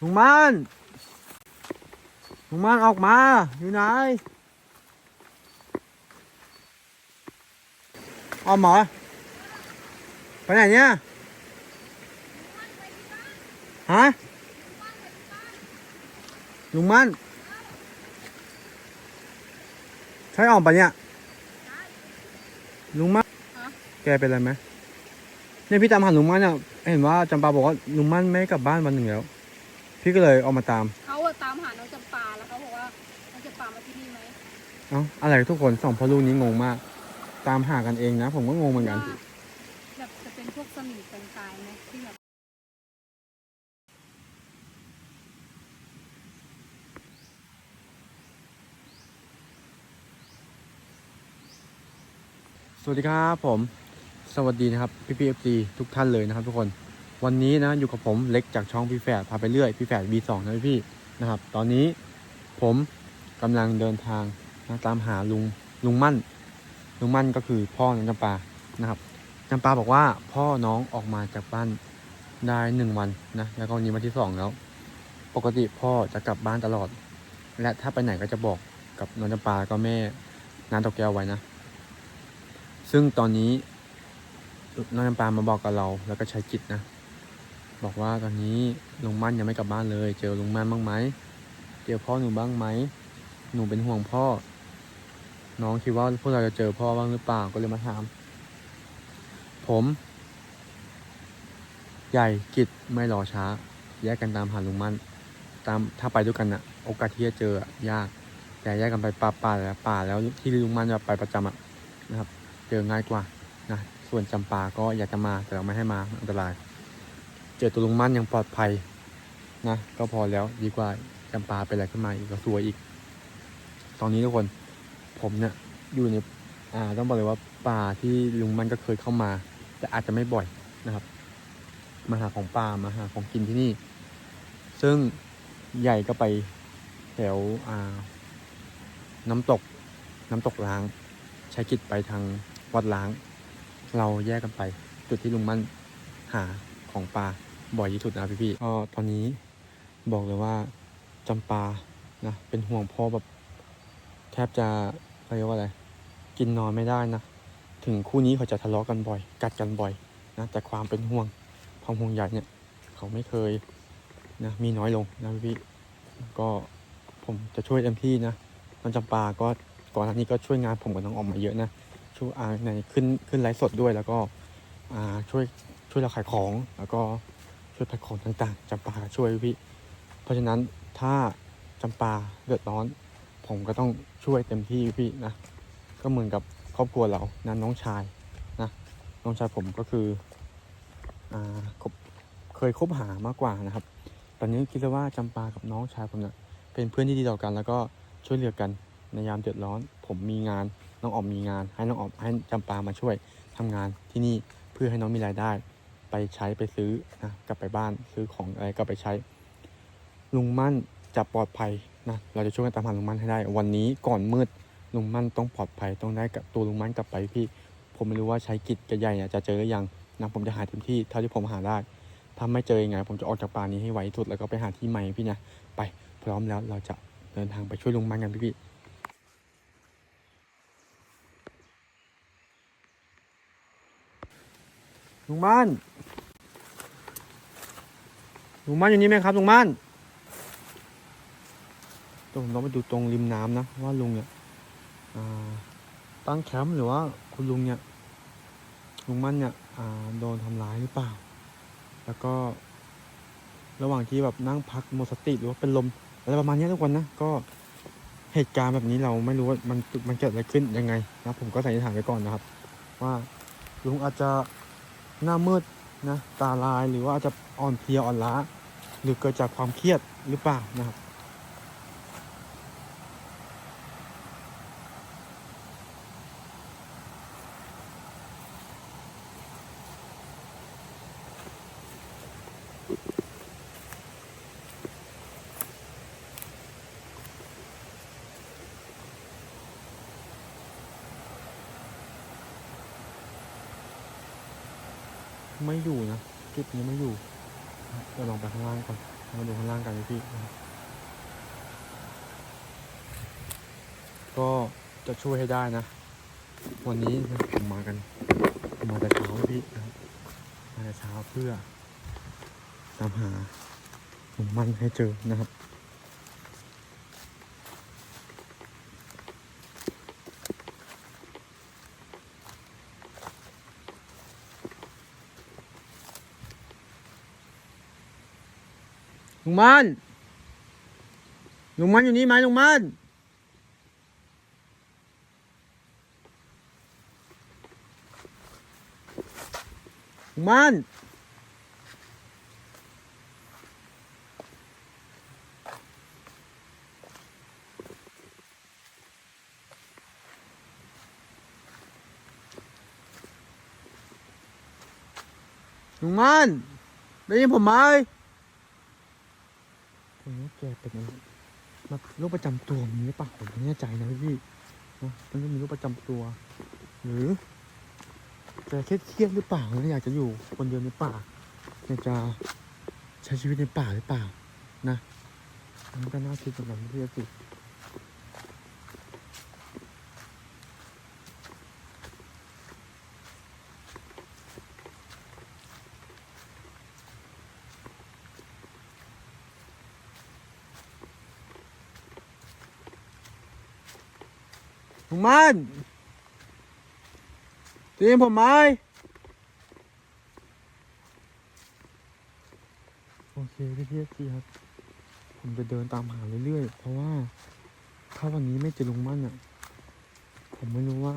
ลุงมันลุงมันออกมา อยู่ไหนอ้อมหมอไปไหนเนี่ย ฮะ ลุงมันใช่ออมปะเนี่ย ลุงมันแกเป็นอะไรไหมเนี่ยพี่ตามหาลุงมันเนี่ยเห็นว่าจำปาบอกว่าลุงมันไม่กลับบ้านวันหนึ่งแล้ว พี่ก็เลยออกมาตาม เขาอะตามหาน้องจำปาแล้วเขาบอกว่าน้องจำปามาที่นี่ไหมเอ้าอะไรทุกคนสองพ่อลูกนี้งงมาก ตามหากันเองนะ ผมก็งงเหมือนกัน ว่าแบบจะเป็นพวกสนิทเป็นตายไหมที่แบบสวัสดีครับผม สวัสดีนะครับพี่พีเอฟซีทุกท่านเลยนะครับทุกคน วันนี้นะอยู่กับผมเล็กจากช่องพี่แฝดพาไปเรื่อยพี่แฝด V2 นะพี่พี่นะครับ ตอนนี้ผมกำลังเดินทางนะตามหาลุงลุงมั่น ลุงมั่นก็คือพ่อน้องจำปานะครับจำปาบอกว่าพ่อน้องออกมาจากบ้านได้หนึ่งวันนะแล้วก็วันนี้วันที่สองแล้ว ปกติพ่อจะกลับบ้านตลอด และถ้าไปไหนก็จะบอกกับน้องจำปาแล้วก็แม่นานตกแก้วไว้นะ ซึ่งตอนนี้น้องจำปามาบอกกับเราแล้วก็ใช้จิตนะ บอกว่าตอนนี้ลุงมั่นยังไม่กลับบ้านเลย เจอลุงมั่นบ้างไหมเจอพ่อหนูบ้างไหมหนูเป็นห่วงพ่อ น้องคิดว่าพวกเราจะเจอพ่อบ้างหรือเปล่าก็เลยมาถาม ผม ใหญ่กิจไม่รอช้า แยกกันตามหาลุงมั่น ตามถ้าไปด้วยกันอะโอกาสที่จะเจออะยากแต่แยกกันไปป่าป่าแล้วป่าแล้วที่ลุงมั่นจะไปประจำอะนะครับ เจอง่ายกว่านะส่วนจำปาก็อยากจะมาแต่เราไม่ให้มาอันตราย เจอตัวลุงมั่นยังปลอดภัยนะก็พอแล้วดีกว่าจำปาเป็นอะไรขึ้นมาอีกก็ซวยอีก ตอนนี้ทุกคนผมเนี่ยอยู่ในอ่าต้องบอกเลยว่าป่าที่ลุงมันก็เคยเข้ามา แต่อาจจะไม่บ่อยนะครับ มาหาของป่ามาหาของกินที่นี่ ซึ่งใหญ่ก็ไปแถวอ่า น้ำตก น้ำตกล้าง ใช้กิจไปทางวัดล้าง เราแยกกันไป จุดที่ลุงมันหาของปลา บ่อยที่สุดนะพี่พี่ๆก็ตอนนี้บอกเลยว่าจำปานะเป็นห่วงพ่อแบบแทบจะเรียกว่าอะไร กินนอนไม่ได้นะ ถึงคู่นี้เขาจะทะเลาะกันบ่อย กัดกันบ่อยนะแต่ความเป็นห่วงความห่วงใยเนี่ย เขาไม่เคยนะมีน้อยลงนะพี่ก็ผมจะช่วยเต็มที่นะน้องจำปาก็ก่อนหน้านี้ก็ช่วยงานผมกับน้องออมมาเยอะนะช่วยในขึ้นขึ้นไลฟ์สดด้วยแล้วก็ช่วยช่วยเราขายของแล้วก็ ช่วยแพ็คของต่างๆจำปาก็ช่วยพี่ เพราะฉะนั้นถ้าจำปาเดือดร้อน ผมก็ต้องช่วยเต็มที่พี่นะ ก็เหมือนกับครอบครัวเรานะน้องชายนะ น้องชายผมก็คืออ่าคบเคยคบหามากกว่านะครับ ตอนนี้คิดว่าจำปากับน้องชายผมเนี่ยเป็นเพื่อนที่ดีต่อกัน แล้วก็ช่วยเหลือกันในยามเดือดร้อน ผมมีงานน้องออมมีงาน ให้น้องออมให้จำปามาช่วยทำงานที่นี่เพื่อให้น้องมีรายได้ ใช้ไปซื้อนะกลับไปบ้านซื้อของอะไรกลับไปใช้ ลุงมั่นจะปลอดภัยนะเราจะช่วยกันตามหาลุงมั่นให้ได้ วันนี้ก่อนมืดลุงมั่นต้องปลอดภัยต้องได้กับตัวลุงมั่นกลับไปพี่ ผมไม่รู้ว่าใช้กิจกระใหญ่เนี่ยจะเจอหรือยังนะผมจะหาเต็มที่เท่าที่ผมหาได้ถ้าไม่เจอยังไง ผมจะออกจากป่านี้ให้ไวที่สุดแล้วก็ไปหาที่ใหม่พี่นะไปพร้อมแล้วเราจะเดินทางไปช่วยลุงมั่นกันพี่พี่ลุงม่น ลุงม่านอยู่นี่ไหมครับลุงม่านเดี๋ยวผมต้องไปดูตรงริมน้ำนะว่าลุงเนี่ยตั้งแคมป์หรือว่าคุณลุงเนี่ยลุงม่านเนี่ยโดนทำร้ายหรือเปล่า แล้วก็ระหว่างที่แบบนั่งพักหมดสติหรือว่าเป็นลมอะไรประมาณเนี้ยทุกคนนะก็เหตุการณ์แบบนี้เราไม่รู้ว่ามันมันเกิดอะไรขึ้นยังไงนะผมก็สันนิษฐานไว้ก่อนนะครับ ว่าลุงอาจจะหน้ามืดนะตาลายหรือว่าอาจจะอ่อนเพลียอ่อนล้า หรือเกิดจากความเครียดหรือเปล่านะครับไม่อยู่นะจุดนี้ไม่อยู่ จะลองไปข้างล่างก่อนมาดูข้างล่างกันพี่ก็จะช่วยให้ได้นะ วันนี้ผมมากัน มาแต่เช้าพี่นะครับมาแต่เช้าเพื่อตามหาหนุ่มมันให้เจอนะครับ ลุงมันลุงมันอยู่นี่ไหมลุงมันลุงมันลุงมันได้ยินผมไหม นี้แกเป็นอะไรมาโรคประจำตัวมีหรือเปล่าผมไม่แน่ใจนะพี่นะมันต้องมีโรคประจำตัว หรือจะเครียดเครียดหรือเปล่าแล้วอยากจะอยู่คนเดียวในป่าอยากจะใช้ชีวิตในป่าหรือเปล่านะมันก็น่าคิดเหมือนกันพี่สิ มันได้ยินผมไหมโอเคพี่พี่สิครับ ผมจะเดินตามหาเรื่อยๆ เพราะว่า ถ้าวันนี้ไม่เจอลุงมั่นอะ ผมไม่รู้ว่า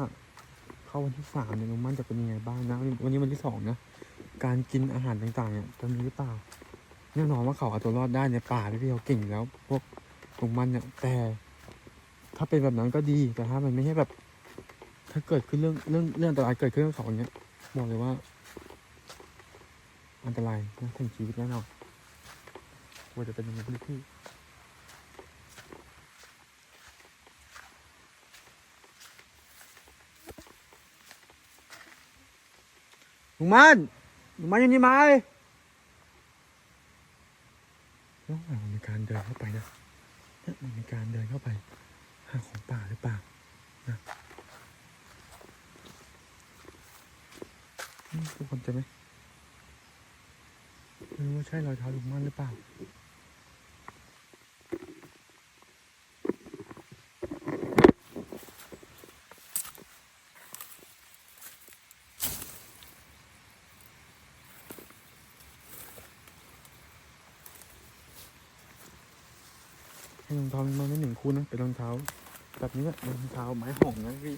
เข้าวันที่สามเนี่ยลุงมั่นจะเป็นยังไงบ้างนะ วันนี้วันที่สองนะ การกินอาหารต่างๆเนี่ยจะมีหรือเปล่าแน่นอนว่าเขาเอาตัวรอดได้ในป่าพี่พี่เขาเก่งแล้ว พวกลุงมั่นเนี่ยแต่ ถ้าเป็นแบบนั้นก็ดีแต่ถ้ามันไม่ใช่แบบ ถ้าเกิดขึ้นเรื่องเรื่องเรื่องอันตรายเกิดขึ้นกับเขาเนี่ยบอกเลยว่า อันตรายนะถึงชีวิตแน่นอนว่าจะเป็นยังไงพี่พี่ลุงมันลุงมันอยู่นี่ไหมระหว่างในการเดินเข้าไปนะนี่มันมีการเดินเข้าไป หาของป่าหรือเปล่านะทุกคนเจะไหมไม่รู้ว่าใช่รอยเท้าลุงมันหรือเปล่า รองเท้ามันไม่หนึ่งคู่นะเป็นรองเท้า แบบนี้แหละรองเท้าไม้ห่องนะพี่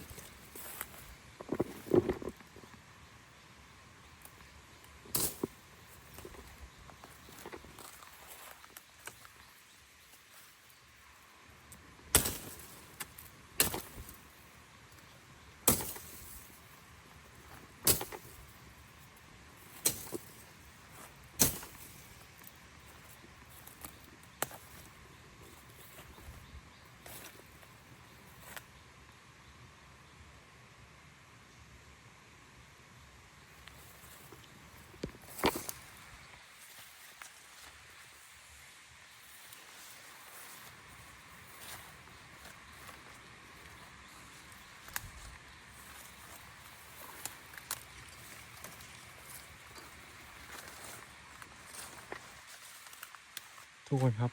ทุกคนครับ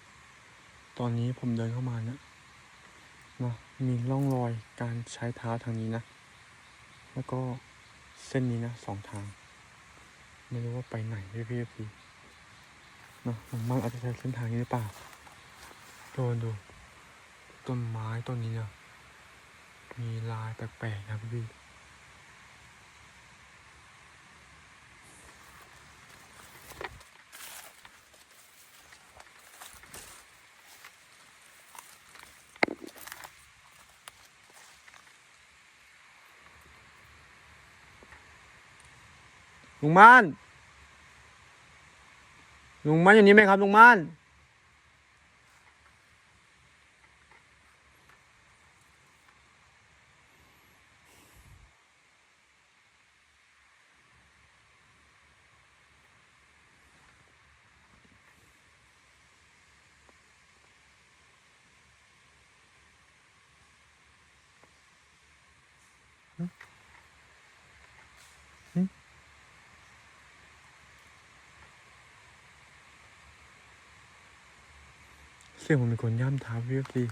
ตอนนี้ผมเดินเข้ามาเนี่ยนะมีร่องรอยการใช้เท้าทางนี้นะ แล้วก็เส้นนี้นะสองทาง ไม่รู้ว่าไปไหนพี่พี่พี่นะผมมันอาจจะใช้เส้นทางนี้หรือเปล่าโดนดู ต้นไม้ต้นนี้เนี่ยมีลายแปลกๆนะพี่พี่ ลุงม่านลุงม่านอยู่นี่ไหมครับลุงม่าน สียงผมเป็นคนย่ำเท้าพี่พี่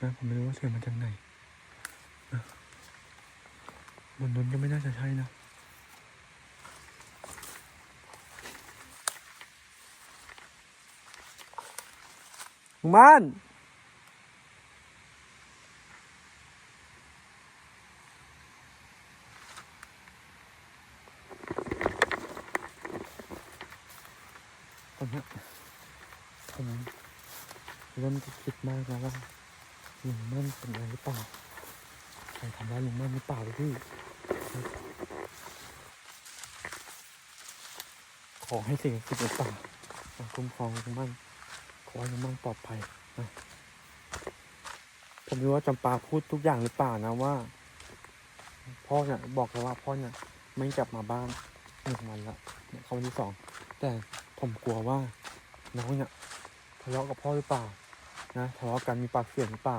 นะผมไม่รู้ว่าเสียงมาจากไหนนะบนนั้นก็ไม่น่าจะใช่นะลุงบ้านตอนเนี้ยผมเริ่มจะคิดมากแล้วว่าลุงมั่นเป็นอะไรหรือเปล่าใคร ทำร้ายลุงมั่นหรือเปล่าพี่ ขอให้สิ่งศักดิ์สิทธิ์ต่ามาคุ้มครองลุงมั่นขอให้ลุงมั่นปลอดภัยนะผมรู้ว่าจำปาพูดทุกอย่างหรือเปล่านะว่า พ่อเนี่ยบอกแล้วว่าพ่อเนี่ยไม่กลับมาบ้านหนึ่งวันละเนี่ยเขาวันที่สองแต่ผมกลัวว่าน้องเนี่ยทะเลาะกับพ่อหรือเปล่านะทะเลาะกันมีปากเสียงหรือเปล่า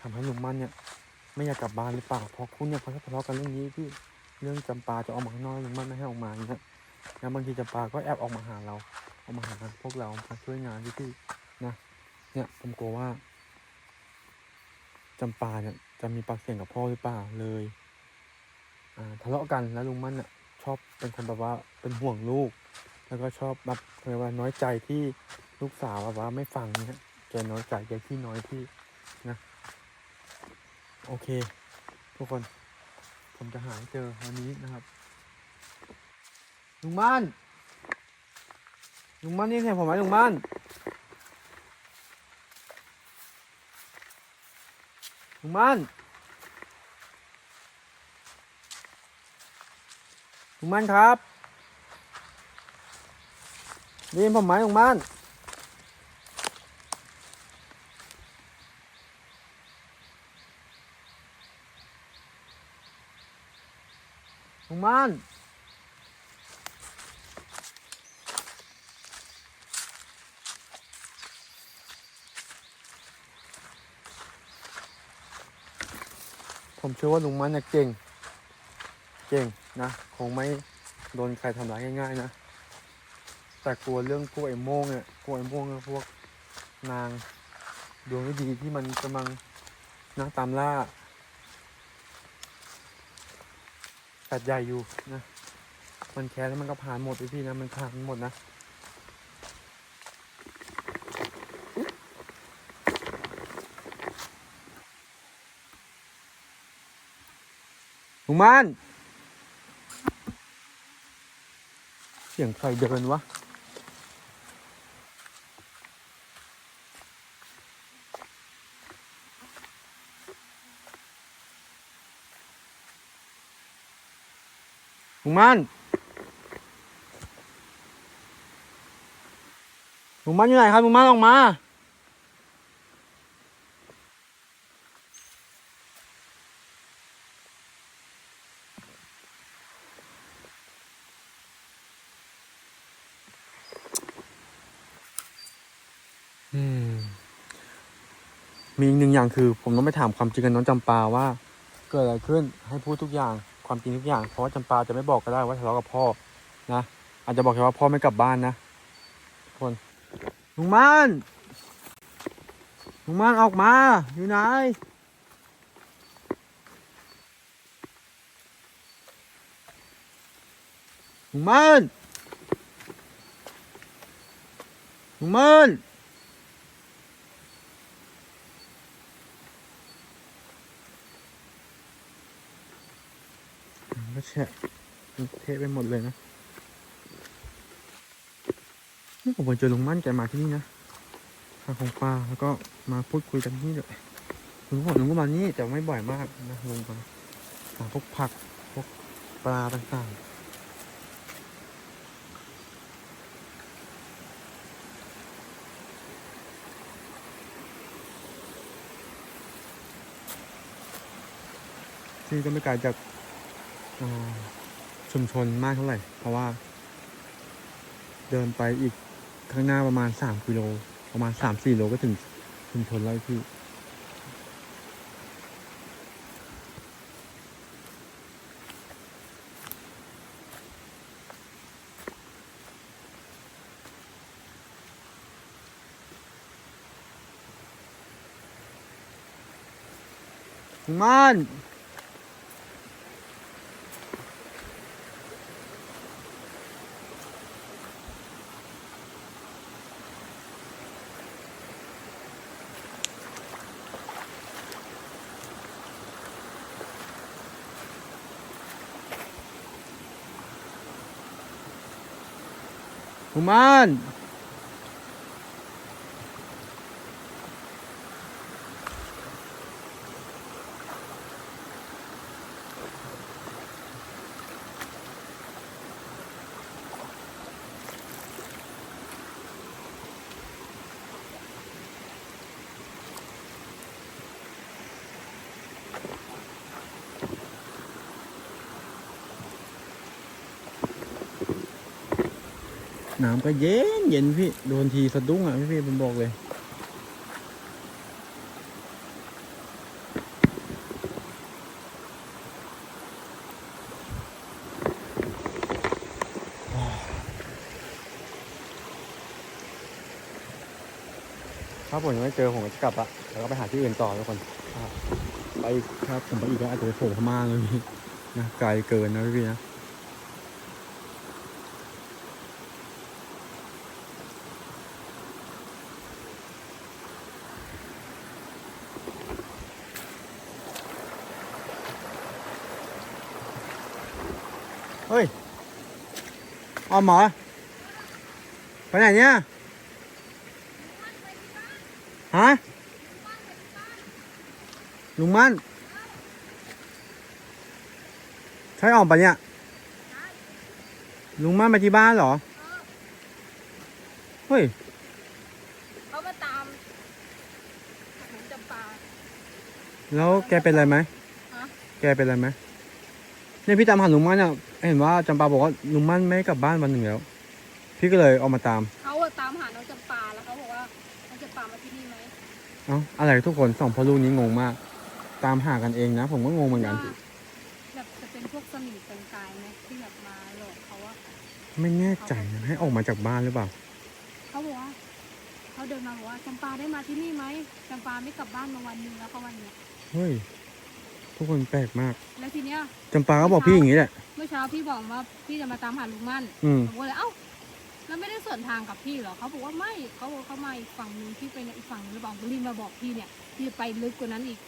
ทำให้ลุงมั่นเนี่ย ไม่อยากกลับบ้านหรือเปล่าเพราะคุณเนี่ยเขาทะเลาะกันเรื่องนี้พี่เรื่องจำปาจะออกมาข้างนอกลุงมั่นไม่ให้ออกมาอย่างเงี้ยนะบางทีจำปาก็แอบออกมาหาเราออกมาหาพวกเรามาช่วยงานที่ที่นะเนี่ยผมกลัวว่าจำปาเนี่ยจะมีปากเสียงกับพ่อหรือเปล่าเลยอ่าทะเลาะกันแล้วลุงมั่นอะ ชอบเป็นคนแบบว่าเป็นห่วงลูก แล้วก็ชอบแบบเรียกว่าน้อยใจที่ลูกสาวแบบว่าไม่ฟังเนี่ยแกน้อยใจแกที่น้อยที่นะ โอเค ทุกคน ผมจะหาให้เจอวันนี้นะครับลุงบ้านลุงบ้านนี่เห็นผมไหมลุงบ้านลุงบ้านลุงบ้านครับได้ยินผมไหมลุงบ้าน ลุงบ้านผมเชื่อว่าลุงมันน่ะเก่ง เก่งนะคงไม่โดนใครทำร้ายง่ายๆนะ แต่กลัวเรื่องพวกไอ้โมงเนี่ยพวกไอ้โมงพวกนางดวงไม่ดีที่มันกำลังนะตามล่า สัดใหญ่อยู่นะ มันแค้นแล้วมันก็ผ่านหมดไปพี่นะ มันผ่านหมดนะหุมันเสียงใครเดินวะ ลุงมันลุงมันอยู่ไหนครับลุงมันออกมาอืมมีอีกหนึ่งอย่างคือ ผมต้องไปถามความจริงกับน้องจำปาว่า เกิดอะไรขึ้นให้พูดทุกอย่าง ความจริงทุกอย่าง เพราะว่าจำปาจะไม่บอกก็ได้ว่าทะเลาะกับพ่อนะอาจจะบอกแค่ว่าพ่อไม่กลับบ้านนะทุกคนลุงมันลุงมันออกมาอยู่ไหนลุงมันลุงมัน มันก็ แฉะเทะไปหมดเลยนะนี่ผมเคยเจอลุงมั่นแกมาที่นี่นะทาของปลาแล้วก็มาพูดคุยกันที่นี่เลยลุงบอกลุงก็มานี่แต่ไม่บ่อยมากนะลงมาหาพวกผักพวกปลาต่างๆที่นี่ก็ไม่ไกลจาก ชุมชนมากเท่าไหร่ เพราะว่า เดินไปอีกข้างหน้าประมาณสามกิโล ประมาณสามสี่โลก็ถึงชุมชนแล้วพี่มัน ลุ นน้ำก็เย็นเย็นพี่ โดนทีสะดุ้งอะพี่พี่ผมบอกเลยถ้าผมยังไม่เจอผมก็จะกลับละแล้วก็ไปหาที่อื่นต่อทุกคนอะไปอีกครับผมไปอีกก็อาจจะไปโผล่พม่าเลยพี่นะไกลเกินนะพี่พี่นะ เฮ้ยออมเหมอไปไหนเนี่ย ฮะ ลุงมั่น ใช่ออกปะเนี่ย ลุงมั่นไปที่บ้านเหรอ เฮ้ย เขามาตามหนูจำปา แล้วแกเป็นอะไรไหม ฮะ แกเป็นอะไรไหมเนี่ยพี่ตามหาลุงมั่นอะ เห็นว่าจำปาบอกว่าลุงมั่นไม่กลับบ้านวันหนึ่งแล้ว พี่ก็เลยออกมาตาม เขาอะตามหาน้องจำปาแล้วเขาบอกว่าน้องจำปามาที่นี่ไหมเอ้าอะไรทุกคนสองพ่อลูกนี้งงมาก ตามหากันเองนะ ผมก็งงเหมือนกัน ว่าแบบจะเป็นพวกสมิงเป็นกายไหมที่แบบมาหลอกเขาว่าไม่แน่ใจนะให้ออกมาจากบ้านหรือเปล่า เขาบอกว่าเขาเดินมาบอกว่าจำปาได้มาที่นี่ไหมจำปาไม่กลับบ้านมาวันหนึงแล้วเขาวันเนี้ยเฮ้ย ทุกคนแปลกมากแล้วทีเนี้ย จำปาก็บอกพี่อย่างนี้แหละ เมื่อเช้าพี่บอกว่าพี่จะมาตามหาลุงมั่นอืม ผมก็เลยเอ้าแล้วไม่ได้ส่วนทางกับพี่เหรอเขาบอกว่าไม่เขาบอกเขามาอีกฝั่งหนึงที่ไปในอีกฝั่งหนึงหรือเปล่าผมรีบมาบอกพี่เนี่ยพี่จะไปลึกกว่านั้นอีก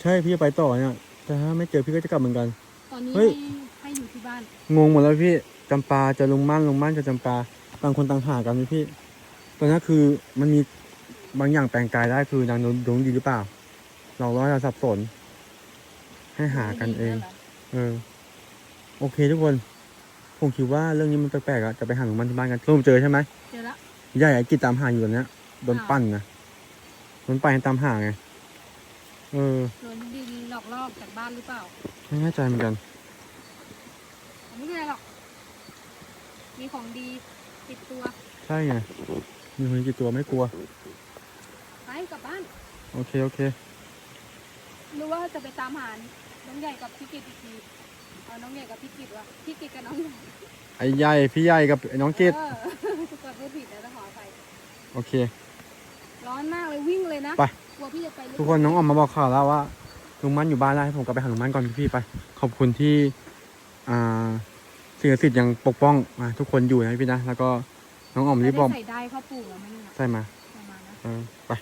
ใช่พี่จะไปต่อเนี่ยแต่ถ้าไม่เจอพี่ก็จะกลับเหมือนกัน ตอนนี้เฮ้ย ให้ให้อยู่ที่บ้านงงหมดแล้วพี่จำปาเจะลุงมั่นลุงมั่นเจะจำปาต่างคนต่างหากันพี่พี่ตอนนี้คือมันมีบางอย่างแปลงกายได้คือนางดวงดีหรือเปล่า เราร้อยเราสับสน ให้หากันเอง เออ โอเคทุกคน ผมคิดว่าเรื่องนี้มันแปลกๆอะจะไปหาลุงมั่นที่บ้านกันร่มเจอใช่ไหมเจอละใหญ่ไอ้กิจตามหาอยู่ตอนเนี้ยโดนปั้นนะโดนปั้นให้ตามหาไง เออโดนดินหลอกลอกจากบ้านหรือเปล่า ไม่แน่ใจเหมือนกัน ไม่เป็นไรหรอก มีของดีติดตัว ใช่ไง มีคนกี่ตัวไม่กลัว ไปกลับบ้าน โอเค โอเคหรือว่าจะไปตามหา น้องใหญ่กับพี่กิตอีกทีเอาน้องใหญ่กับพี่กิตวะพี่กิตกับน้องใหญ่ไอ้ใหญ่พี่ใหญ่กับไอ้น้องกิจเออสะกดไม่ผิดแล้วต้องขออภัยโอเค ร้อนมากเลยวิ่งเลยนะไป กลัวพี่จะไปลึทุกคนน้องออกมาบอกข่าวแล้วว่าลุงมั่นอยู่บ้านแล้วให้ผมกลับไปหาลุงมั่นก่อนพี่ๆไป ขอบคุณที่อ่าสิ่งศักดิ์สิทธิ์ยังปกป้องมาทุกคนอยู่นะพี่นะแล้วก็น้องออมรีบบอกใส่ได้พ่อปู่แล้วไหมเนี่ยใช่ไหมประมาณนะ เออไป